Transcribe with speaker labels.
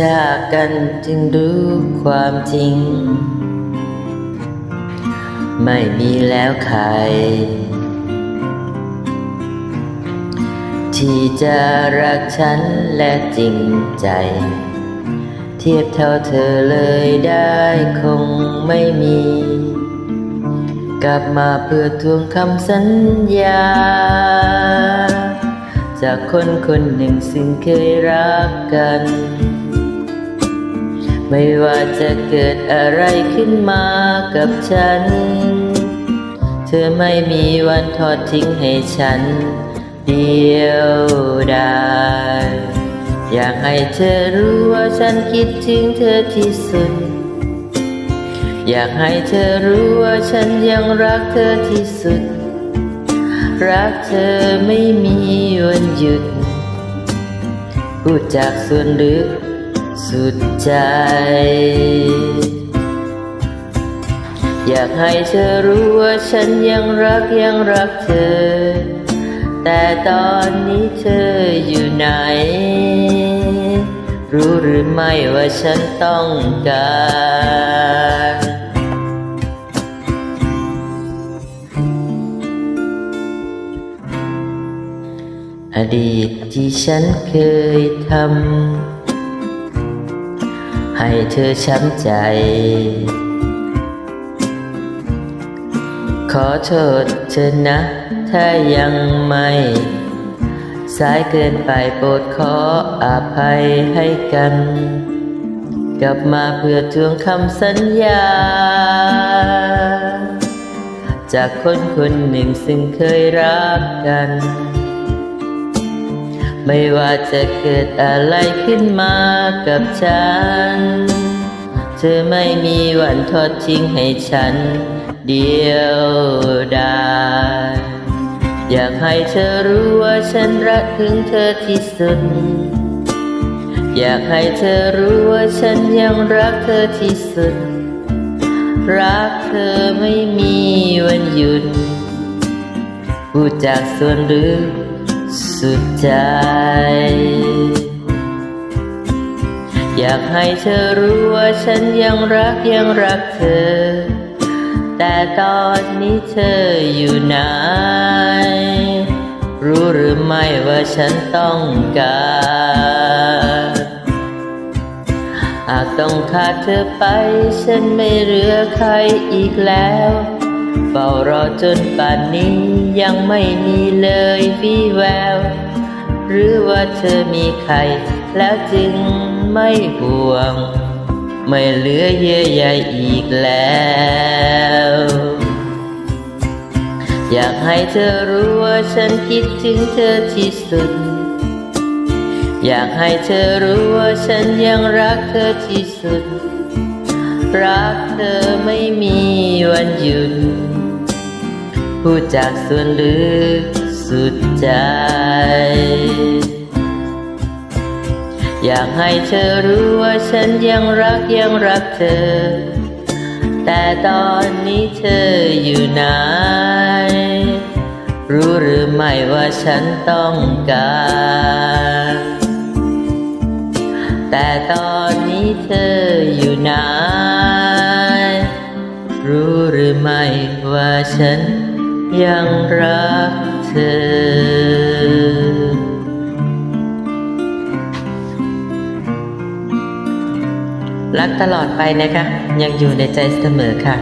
Speaker 1: จากกันจึงรู้ความจริง ไม่มีแล้วใคร ที่จะรักฉันและจริงใจ เทียบเท่าเธอเลยได้คงไม่มี กลับมาเพื่อทวงคำสัญญา จากคนคนหนึ่งซึ่งเคยรักกัน ไม่ว่าจะเกิดอะไรขึ้นมากับฉัน เธอไม่มีวันทอดทิ้งให้ฉัน เดียวดายอยากให้เธอรู้ว่าฉันคิดถึงเธอที่สุด อยากให้เธอรู้ว่าฉันยังรักเธอที่สุด รักเธอไม่มีวันหยุด พูดจากส่วนลึก สุดใจ อยากให้เธอรู้ว่าฉันยังรักยังรักเธอ แต่ตอนนี้เธออยู่ไหน รู้หรือไม่ว่าฉันต้องการอดีตที่ฉันเคยทำ ให้เธอช้ำใจ ขอโทษเธอนะ ถ้ายังไม่สายเกินไปโปรดขออภัยให้กัน กลับมาเพื่อทวงคำสัญญา จากคนคนหนึ่งซึ่งเคยรักกัน ไม่ว่าจะเกิดอะไรขึ้นมากับฉัน เธอไม่มีวันทอดทิ้งให้ฉัน เดียวดายอยากให้เธอรู้ว่าฉันรักถึงเธอที่สุด อยากให้เธอรู้ว่าฉันยังรักเธอที่สุด รักเธอไม่มีวันหยุดพูดจากส่วนลึก สุดใจ อยากให้เธอรู้ว่าฉันยังรักยังรักเธอ แต่ตอนนี้เธออยู่ไหน รู้หรือไม่ว่าฉันต้องการหากต้องขาดเธอไป ฉันไม่เหลือใครอีกแล้ว เฝ้ารอจนป่านนี้ยังไม่มีเลยวี่แวว หรือว่าเธอมีใคร แล้วจึงไม่ห่วง ไม่เหลือเยื่อใยอีกแล้ว อยากให้เธอรู้ว่าฉันคิดถึงเธอที่สุด อยากให้เธอรู้ว่าฉันยังรักเธอที่สุด รักเธอไม่มีวันหยุด พูดจากส่วนลึกสุดใจ อยากให้เธอรู้ว่าฉันยังรักยังรักเธอ แต่ตอนนี้เธออยู่ไหน รู้หรือไม่ว่าฉันต้องการ แต่ตอนนี้เธออยู่ไหนรู้หรือไม่ว่าฉัน ยังรักเธอรักตลอดไปนะคะ ยังอยู่ในใจเสมอค่ะ